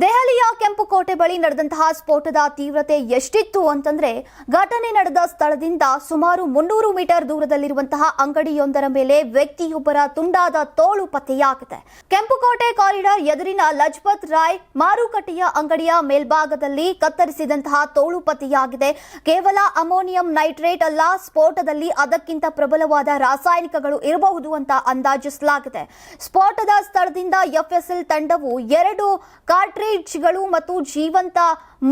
ದೆಹಲಿಯ ಕೆಂಪುಕೋಟೆ ಬಳಿ ನಡೆದಂತಹ ಸ್ಫೋಟದ ತೀವ್ರತೆ ಎಷ್ಟಿತ್ತು ಅಂತಂದ್ರೆ, ಘಟನೆ ನಡೆದ ಸ್ಥಳದಿಂದ ಸುಮಾರು ಮುನ್ನೂರು ಮೀಟರ್ ದೂರದಲ್ಲಿರುವಂತಹ ಅಂಗಡಿಯೊಂದರ ಮೇಲೆ ವ್ಯಕ್ತಿಯೊಬ್ಬರ ತುಂಡಾದ ತೋಳು ಪತ್ತೆಯಾಗಿದೆ. ಕೆಂಪುಕೋಟೆ ಕಾರಿಡಾರ್ ಎದುರಿನ ಲಜ್ಪತ್ ರಾಯ್ ಮಾರುಕಟ್ಟೆಯ ಅಂಗಡಿಯ ಮೇಲ್ಭಾಗದಲ್ಲಿ ಕತ್ತರಿಸಿದಂತಹ ತೋಳು ಪತ್ತೆಯಾಗಿದೆ. ಕೇವಲ ಅಮೋನಿಯಂ ನೈಟ್ರೇಟ್ ಅಲ್ಲ, ಸ್ಫೋಟದಲ್ಲಿ ಅದಕ್ಕಿಂತ ಪ್ರಬಲವಾದ ರಾಸಾಯನಿಕಗಳು ಇರಬಹುದು ಅಂತ ಅಂದಾಜಿಸಲಾಗಿದೆ. ಸ್ಫೋಟದ ಸ್ಥಳದಿಂದ ಎಫ್ಎಸ್ಎಲ್ ತಂಡವು ಎರಡು ಕಾರ್ಟ್ರಿಡ್ಜ್ಗಳು ಮತ್ತು ಜೀವಂತ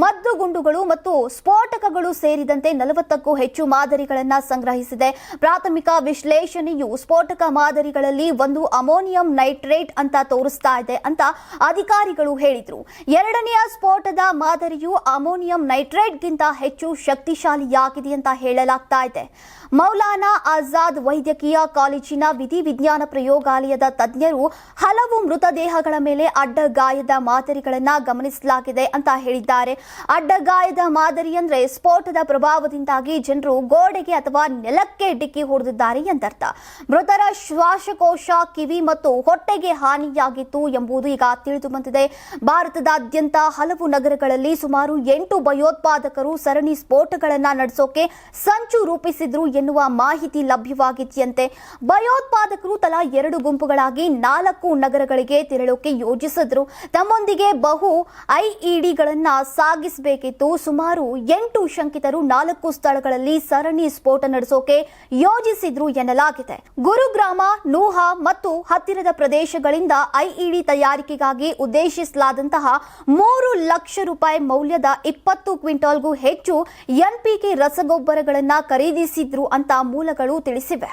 ಮದ್ದುಗುಂಡುಗಳು ಮತ್ತು ಸ್ಫೋಟಕಗಳು ಸೇರಿದಂತೆ ನಲವತ್ತಕ್ಕೂ ಹೆಚ್ಚು ಮಾದರಿಗಳನ್ನು ಸಂಗ್ರಹಿಸಿದೆ ಪ್ರಾಥಮಿಕ ವಿಶ್ಲೇಷಣೆಯು ಸ್ಫೋಟಕ ಮಾದರಿಗಳಲ್ಲಿ ಒಂದು ಅಮೋನಿಯಂ ನೈಟ್ರೇಟ್ ಅಂತ ತೋರಿಸ್ತಾ ಇದೆ ಅಂತ ಅಧಿಕಾರಿಗಳು ಹೇಳಿದರು ಎರಡನೆಯ ಸ್ಫೋಟದ ಮಾದರಿಯು ಅಮೋನಿಯಂ ನೈಟ್ರೇಟ್ಗಿಂತ ಹೆಚ್ಚು ಶಕ್ತಿಶಾಲಿಯಾಗಿದೆ ಅಂತ ಹೇಳಲಾಗ್ತಾ ಇದೆ ಮೌಲಾನಾ ಆಜಾದ್ ವೈದ್ಯಕೀಯ ಕಾಲೇಜಿನ ವಿಧಿ ವಿಜ್ಞಾನ ಪ್ರಯೋಗಾಲಯದ ತಜ್ಞರು ಹಲವು ಮೃತದೇಹಗಳ ಮೇಲೆ ಅಡ್ಡಗಾಯದ ಮಾದರಿಗಳನ್ನ ಗಮನಿಸಲಾಗಿದೆ ಅಂತ ಹೇಳಿದ್ದಾರೆ. ಅಡ್ಡಗಾಯದ ಮಾದರಿ ಅಂದ್ರೆ ಸ್ಫೋಟದ ಪ್ರಭಾವದಿಂದಾಗಿ ಜನರು ಗೋಡೆಗೆ ಅಥವಾ ನೆಲಕ್ಕೆ ಡಿಕ್ಕಿ ಹೊಡೆದಿದ್ದಾರೆ ಎಂದರ್ಥ. ಮೃತರ ಶ್ವಾಸಕೋಶ, ಕಿವಿ ಮತ್ತು ಹೊಟ್ಟೆಗೆ ಹಾನಿಯಾಗಿತ್ತು ಎಂಬುದು ಈಗ ತಿಳಿದು ಬಂದಿದೆ. ಭಾರತದಾದ್ಯಂತ ಹಲವು ನಗರಗಳಲ್ಲಿ ಸುಮಾರು ಎಂಟು ಭಯೋತ್ಪಾದಕರು ಸರಣಿ ಸ್ಫೋಟಗಳನ್ನು ನಡೆಸೋಕೆ ಸಂಚು ರೂಪಿಸಿದ್ರು ಎನ್ನುವ ಮಾಹಿತಿ ಲಭ್ಯವಾಗಿದೆಯಂತೆ. ಭಯೋತ್ಪಾದಕರು ತಲಾ ಎರಡು ಗುಂಪುಗಳಾಗಿ ನಾಲ್ಕು ನಗರಗಳಿಗೆ ತೆರಳೋಕೆ ಯೋಜಿಸಿದ್ರು. ತಮ್ಮೊಂದಿಗೆ ಬಹು ಐಇಡಿಗಳನ್ನ ಸಾಗಿಸಬೇಕಿತ್ತು. ಸುಮಾರು ಎಂಟು ಶಂಕಿತರು ನಾಲ್ಕು ಸ್ಥಳಗಳಲ್ಲಿ ಸರಣಿ ಸ್ಫೋಟ ನಡೆಸೋಕೆ ಯೋಜಿಸಿದ್ರು ಎನ್ನಲಾಗಿದೆ. ಗುರುಗ್ರಾಮ, ನೂಹಾ ಮತ್ತು ಹತ್ತಿರದ ಪ್ರದೇಶಗಳಿಂದ ಐಇಡಿ ತಯಾರಿಕೆಗಾಗಿ ಉದ್ದೇಶಿಸಲಾದಂತಹ ಮೂರು ಲಕ್ಷ ರೂಪಾಯಿ ಮೌಲ್ಯದ ಇಪ್ಪತ್ತು ಕ್ವಿಂಟಾಲ್ಗೂ ಹೆಚ್ಚು ಎನ್ಪಿಕೆ ರಸಗೊಬ್ಬರಗಳನ್ನು ಖರೀದಿಸಿದ್ರು ಅಂತ ಮೂಲಗಳು ತಿಳಿಸಿವೆ.